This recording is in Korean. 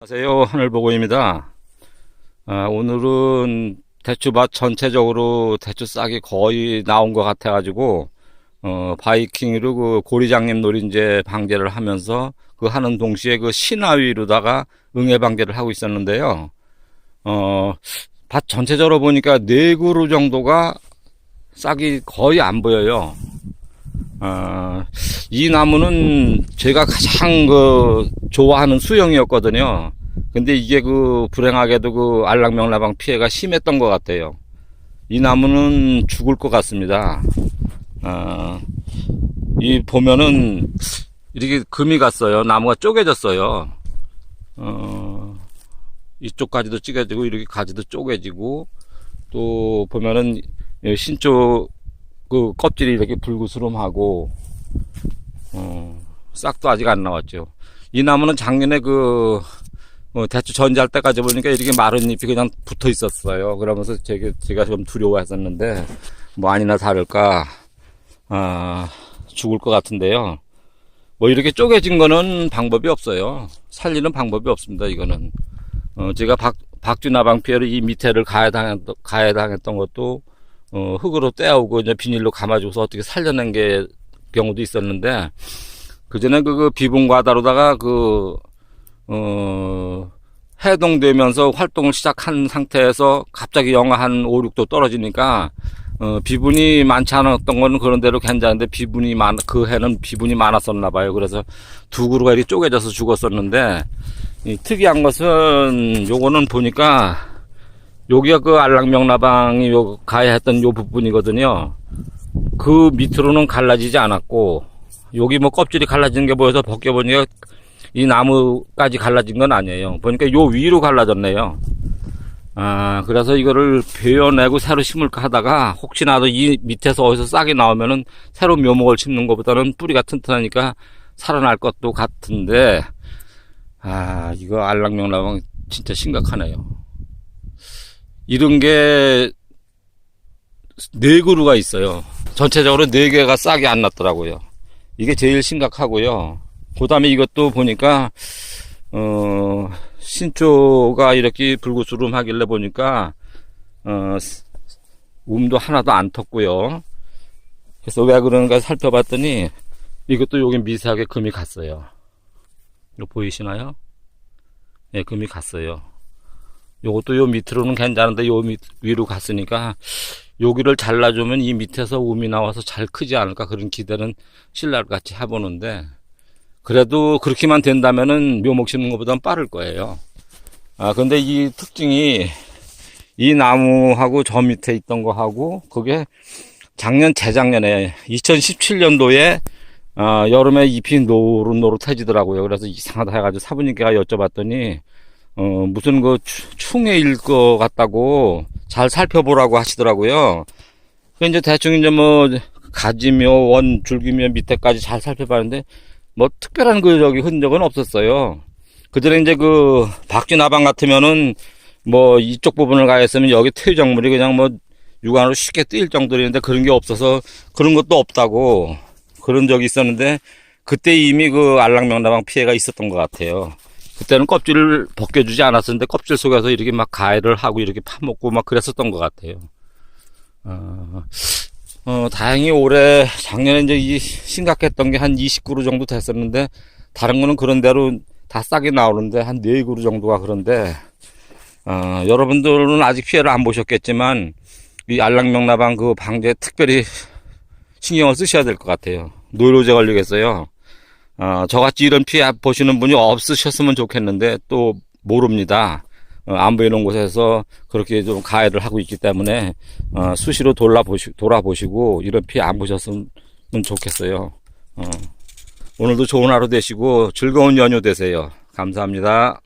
안녕하세요. 하늘보고입니다. 아, 오늘은 대추밭 전체적으로 대추 싹이 거의 나온 것 같아 가지고, 어, 바이킹으로 그 고리장님 노린재 방제를 하면서 그 하는 동시에 그 신화위로다가 응애 방제를 하고 있었는데요. 어, 밭 전체적으로 보니까 네 그루 정도가 싹이 거의 안 보여요. 아, 이 나무는 제가 가장 그 좋아하는 수영이었거든요. 근데 이게 그 불행하게도 그 알락명라방 피해가 심했던 것 같아요. 이 나무는 죽을 것 같습니다. 아, 이 보면은 이렇게 금이 갔어요. 나무가 쪼개졌어요. 어, 이쪽까지도 찌개지고 이렇게 가지도 쪼개지고 또 보면은 이 신쪽 그 껍질이 이렇게 불구스름하고 어, 싹도 아직 안 나왔죠. 이 나무는 작년에 그 어, 대추 전지할 때까지 보니까 이렇게 마른 잎이 그냥 붙어 있었어요. 그러면서 제가, 제가 좀 두려워했었는데 뭐 아니나 다를까 아, 죽을 것 같은데요. 뭐 이렇게 쪼개진 거는 방법이 없어요. 살리는 방법이 없습니다. 이거는 어, 제가 박 박쥐나방 피해를 이 밑에를 가해당했던 가해당했던 것도 어, 흙으로 떼어오고 이제 비닐로 감아주고서 어떻게 살려낸 게 경우도 있었는데 그 전에 그, 그 비분과다로다가 그 어, 해동되면서 활동을 시작한 상태에서 갑자기 영하 한 5, 6도 떨어지니까 어, 비분이 많지 않았던 거는 그런 대로 괜찮은데 비분이 많, 그 해는 비분이 많았었나 봐요. 그래서 두 그루가 이렇게 쪼개져서 죽었었는데 이 특이한 것은 요거는 보니까 여기가 그 알락명나방이 요 가해했던 요 부분이거든요. 그 밑으로는 갈라지지 않았고 여기 뭐 껍질이 갈라지는 게 보여서 벗겨보니까 이 나무까지 갈라진 건 아니에요. 보니까 요 위로 갈라졌네요. 아, 그래서 이거를 베어내고 새로 심을까 하다가 혹시나도 이 밑에서 어디서 싹이 나오면은 새로 묘목을 심는 것보다는 뿌리가 튼튼하니까 살아날 것도 같은데 아, 이거 알락명나방 진짜 심각하네요. 이런 게 네 그루가 있어요. 전체적으로 네 개가 싹이 안 났더라고요. 이게 제일 심각하고요. 그 다음에 이것도 보니까, 어, 신초가 이렇게 불구스름 하길래 보니까, 어, 움도 하나도 안 텄고요. 그래서 왜 그러는가 살펴봤더니, 이것도 여기 미세하게 금이 갔어요. 보이시나요? 예, 금이 갔어요. 요것도 요 밑으로는 괜찮은데 요 밑, 위로 갔으니까 여기를 잘라주면 이 밑에서 움이 나와서 잘 크지 않을까 그런 기대는 신랄 같이 해보는데 그래도 그렇게만 된다면은 묘목 심는 것보다는 빠를 거예요. 아 근데 이 특징이 이 나무하고 저 밑에 있던 거하고 그게 작년 재작년에 2017년도에 어, 여름에 잎이 노릇노릇해지더라고요. 그래서 이상하다 해가지고 사부님께 가 여쭤봤더니 어, 무슨 그 추- 충해일 것 같다고 잘 살펴보라고 하시더라고요. 그 이제 대충 이제 뭐 가지묘, 원, 줄기묘 밑에까지 잘 살펴봤는데 뭐 특별한 그 저기 흔적은 없었어요. 그전에 이제 그 박쥐나방 같으면은 뭐 이쪽 부분을 가했으면 여기 퇴적물이 그냥 뭐 육안으로 쉽게 뜨일 정도였는데 그런 게 없어서 그런 것도 없다고 그런 적이 있었는데 그때 이미 그 알락명나방 피해가 있었던 것 같아요. 그때는 껍질을 벗겨주지 않았었는데 껍질 속에서 이렇게 막 가해를 하고 이렇게 파먹고 막 그랬었던 것 같아요. 어, 어, 다행히 올해 작년에 이제 이 심각했던 게 한 20그루 정도 됐었는데 다른 거는 그런 대로 다 싸게 나오는데 한 4그루 정도가 그런데 어, 여러분들은 아직 피해를 안 보셨겠지만 이 알락명나방 그 방제 특별히 신경을 쓰셔야 될 것 같아요. 노이로제 걸리겠어요. 어, 저같이 이런 피해 보시는 분이 없으셨으면 좋겠는데 또 모릅니다. 어, 안 보이는 곳에서 그렇게 좀 가해를 하고 있기 때문에 어, 수시로 돌아보시, 돌아보시고 이런 피해 안 보셨으면 좋겠어요. 어, 오늘도 좋은 하루 되시고 즐거운 연휴 되세요. 감사합니다.